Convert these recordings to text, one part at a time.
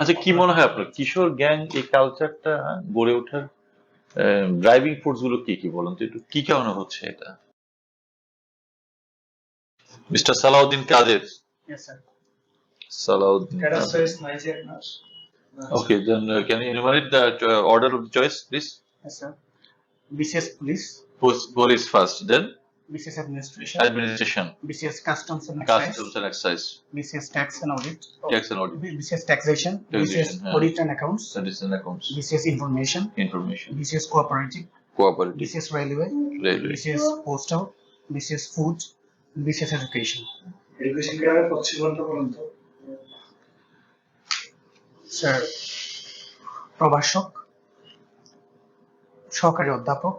আচ্ছা কি মনে হয় আপনার? কিশোর গ্যাং এই কালচারটা গড়ে ওঠার ড্রাইভিং ফোর্সগুলো কি কি বলুন তো? একটু কি কারণে হচ্ছে এটা? Mister Salauddin Kader? Salauddin okay then the order choice please police police first then BCS Administration, administration BCS Customs and Excise, customs and excise BCS Tax and Audit, tax and audit BCS Taxation, BCS Taxation, yeah. Audit and Accounts, citizen accounts BCS Information, information BCS Cooperative, cooperative BCS Railway, railway BCS Postal, BCS Food, BCS Education. Education কেয়ারের পশ্চিমবঙ্গ বলুন sir প্রভাষক সহকারী অধ্যাপক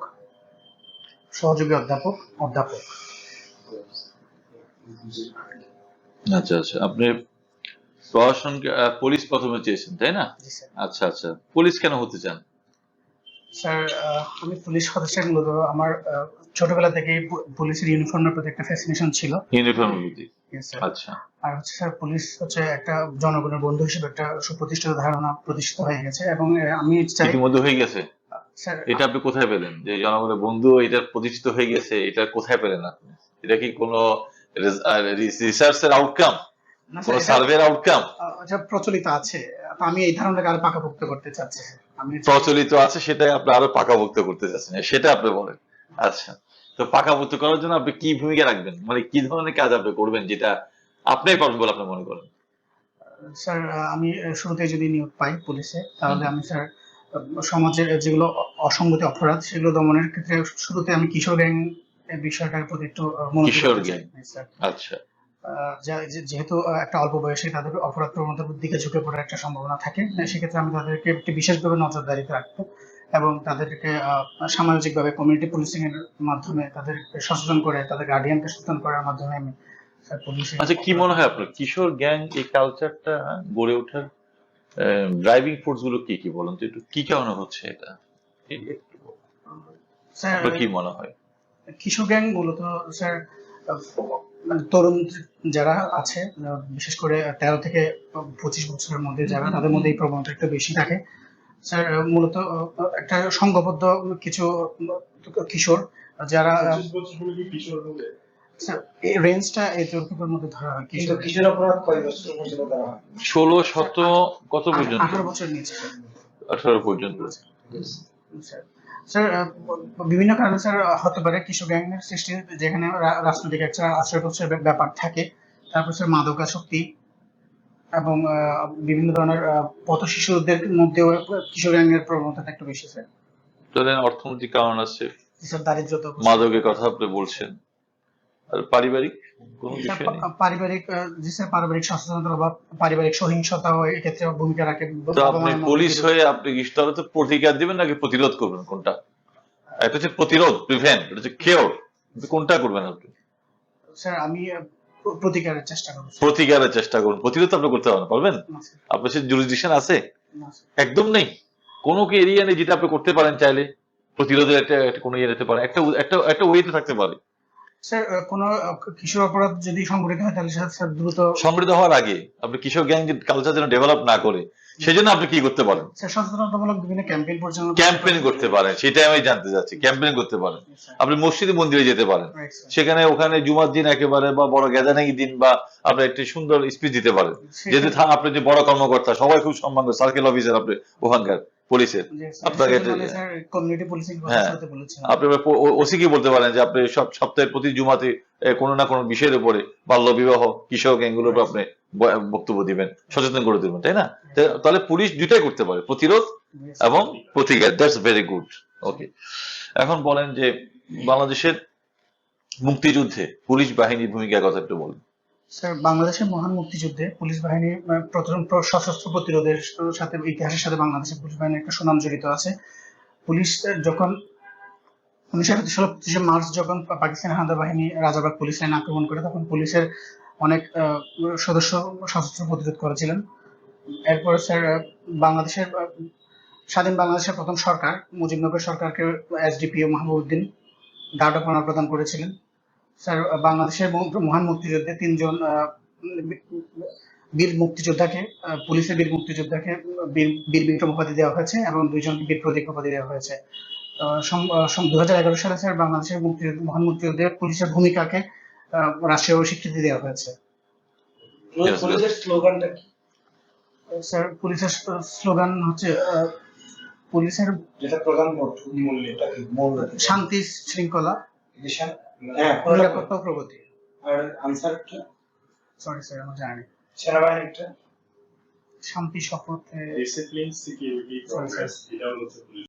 সহযোগী অধ্যাপক অধ্যাপক। আচ্ছা আচ্ছা। আপনি প্রশাসন পুলিশ প্রথমে চেয়েছেন তাই না? আচ্ছা আচ্ছা। পুলিশ কেন হতে চান? স্যার আমি পুলিশ সদস্যের মূলত আমার ছোটবেলা থেকেই পু- পুলিশের ইউনিফর্মের প্রতি একটা ফ্যাসিনেশন ছিল। ইউনিফর্ম প্রতি? আচ্ছা। আর হচ্ছে স্যার পুলিশ হচ্ছে একটা জনগণের বন্ধু হিসেবে একটা সুপ্রতিষ্ঠিত ধারণা প্রতিষ্ঠিত হয়ে গেছে এবং আমি চাই ইতিমধ্যে হয়ে গেছে? এটা আপনি কোথায় পেলেন? যে জনগণের বন্ধু এটা প্রতিষ্ঠিত হয়ে গেছে এটা কোথায় পেলেন আপনি? এটা কি কোনো রিসার্চের আউটকাম না, কোনো সার্ভের আউটকাম এটা প্রচলিত আছে। আমি এই ধারণাটাকে আরও পাকাপোক্ত করতে চাচ্ছি প্রচলিত আছে সেটাই আপনি আরও পাকাভুক্ত করতে চাচ্ছেন। সেটা আপনি বলেন। আচ্ছা তো পাকাভুক্ত করার জন্য আপনি কি ভূমিকা রাখবেন? মানে কি ধরনের কাজ আপনি করবেন যেটা আপনি পারবেন বলে আপনি মনে করেন? স্যার আমি শুরুতে যদি নিয়োগ পাই পুলিশে তাহলে আমি স্যার সমাজের যেগুলো অ- অসঙ্গতি অপরাধ সেগুলো দমনের ক্ষেত্রে শুরুতে আমি কিশোর গ্যাং এর বিষয়টার প্রতি একটু কিশোর গ্যাং। আচ্ছা। যেহেতু একটা অল্প বয়সে তাদের অপরাধ প্রবণতার দিকে ঝুঁকে পড়ার একটা সম্ভাবনা থাকে সেক্ষেত্রে আমি তাদেরকে একটি বিশেষভাবে নজরদারিতে রাখব এবং তাদেরকে আহ, সামাজিকভাবে কমিউনিটি পুলিশিং এর মাধ্যমে তাদেরকে সচেতন করে তাদের গার্ডিয়ানকে সচেতন করার মাধ্যমে আমি আচ্ছা কি মনে হয় আপনার? কিশোর গ্যাং এই কালচারটা গড়ে ওঠার ড্রাইভিং ফোর্সগুলো কি কি বলুন তো? একটু কি কারণে হচ্ছে এটা? আপনার কি মনে হয়? কিশোর গ্যাং মূলত স্যার মানে তরুণ যারা আছে বিশেষ করে তেরো থেকে পঁচিশ বছরের মধ্যে যারা তাদের মধ্যে এই প্রবণতা একটু বেশি থাকে। স্যার মূলত একটা সংঘবদ্ধ কিছু কিশোর যারা এই রেঞ্জটা এই মধ্যে ধরা হয় কিন্তু কিশোর। অপরাধ কয় বছর পর্যন্ত হয়? ষোলো শত কত পর্যন্ত? আঠারো বছর নিয়েছে আঠারো পর্যন্ত। স্যার স্যার বিভিন্ন কারণে স্যার হতে পারে কিশোর গ্যাংয়ের সৃষ্টি যেখানে রাজনৈতিক একটা আশ্রয় প্রশ্রয়ের ব্যাপার থাকে। তারপর স্যার মাদকাসক্তি এবং আহ, বিভিন্ন ধরনের আহ, পথ শিশুদের মধ্যেও কিশোর গ্যাংয়ের প্রবণতাটা একটু বেশি স্যার। অর্থনৈতিক কারণ আছে। স্যার দারিদ্রতা মাদকের কথা আপনি বলছেন। পারিবারিক কোনো স্যার, বিষয় পারিবারিক জি পারিবারিক সচেতনতা বা পারিবারিক সহিংসতাও এক্ষেত্রে ভূমিকা রাখে। তো আপনি পুলিশ হয়ে আপনি কি তো প্রতিকার দিবেন নাকি প্রতিরোধ করবেন কোনটা? একটা হচ্ছে প্রতিরোধ প্রিভেন্ট এটা হচ্ছে কেওর কোনটা করবেন আপনি? স্যার আমি প্রতিকারের চেষ্টা করব। প্রতিকারের চেষ্টা করুন। প্রতিরোধ আপনি করতে পারবেন আপনার সে জুরিডিকশন আছে? একদম নেই। কোনো কি এরিয়া নেই যেটা আপনি করতে পারেন চাইলে? প্রতিরোধের একটা কোনো ইয়ে নিতে পারেন। একটা একটা একটা ওয়েতে থাকতে পারে। স্যার আহ, কিশোর অপরাধ যদি হয় তাহলে স্যার দ্রুত সমৃদ্ধ হওয়ার আগে আপনি কিশোর গ্যাং কালচার যেন ডেভেলপ না করে সেজন্য আপনি কি করতে পারেন? সচেতনতামূলক বিভিন্ন ক্যাম্পেইন পরিচালনা ক্যাম্পেইন করতে পারেন সেটাই আমি জানতে চাচ্ছি। ক্যাম্পেইন করতে পারেন। আপনি মসজিদে মন্দিরে যেতে পারেন। সেখানে ওখানে জুমার দিন একেবারে বা বড় গ্যাদারিং দিন বা আপনি একটি সুন্দর স্পিচ দিতে পারেন। যেহেতু আপনি যে বড় কর্মকর্তা সবাই খুব সম্মান সার্কেল অফিসার আপনি ওখানকার। পুলিশের। আপনাকে কমিউনিটি পুলিশিং হ্যাঁ। আপনি ওসি কি বলতে পারেন যে আপনি সব সপ্তাহের প্রতি জুমাতে কোনো না কোনো বিষয়ের উপরে বাল্য বিবাহ কৃষক এগুলোর উপর আপনি বক্তব্য দিবেন সচেতন করে দিবেন তাই না? তাহলে পুলিশ দুটাই করতে পারে প্রতিরোধ এবং প্রতিকার। দ্যাটস ভেরি গুড ওকে এখন বলেন যে বাংলাদেশের মুক্তিযুদ্ধে পুলিশ বাহিনীর ভূমিকার কথা একটু বলেন। স্যার, বাংলাদেশের মহান মুক্তিযুদ্ধে পুলিশ বাহিনী প্রথম সশস্ত্র প্রতিরোধের সাথে, ইতিহাসের সাথে বাংলাদেশের পুলিশ বাহিনীর একটা সুনাম জড়িত আছে। পুলিশ যখন উনিশশো মার্চ যখন পাকিস্তান হানাদার বাহিনী রাজাবাগ পুলিশ লাইন আক্রমণ করে, তখন পুলিশের অনেক সদস্য সশস্ত্র প্রতিরোধ করেছিলেন। এরপর স্যার বাংলাদেশের স্বাধীন বাংলাদেশের প্রথম সরকার, মুজিবনগর সরকারকে SDPO Mahbubuddin guard of honour প্রদান করেছিলেন। স্যার বাংলাদেশের মহান মুক্তিযুদ্ধে তিনজন আহ, বীর মুক্তিযোদ্ধাকে পুলিশের বীর মুক্তিযোদ্ধাকে বীর বিক্রম উপাধি দেওয়া হয়েছে এবং দুইজনকে বীর প্রতীক উপাধি দেওয়া হয়েছে। দু হাজার এগারো সালে স্যার বাংলাদেশের মুক্তিযুদ্ধ মহান মুক্তিযুদ্ধে পুলিশের ভূমিকাকে আহ, রাষ্ট্রীয় স্বীকৃতি দেওয়া হয়েছে। Yes, স্লোগানটা কি? স্যার পুলিশের স্লোগান হচ্ছে আহ, পুলিশের যেটা প্রধান মোট- মূল এটা কি? মূল শান্তি শৃঙ্খলা। দিশা হ্যাঁ নিরাপত্তা প্রগতি আর আনসারটা সরি স্যার জানি। সেনাবাহিনীটা? শান্তি শপথে ডিসিপ্লিন সিকিউরিটি প্রসেস এটা হচ্ছে পুলিশ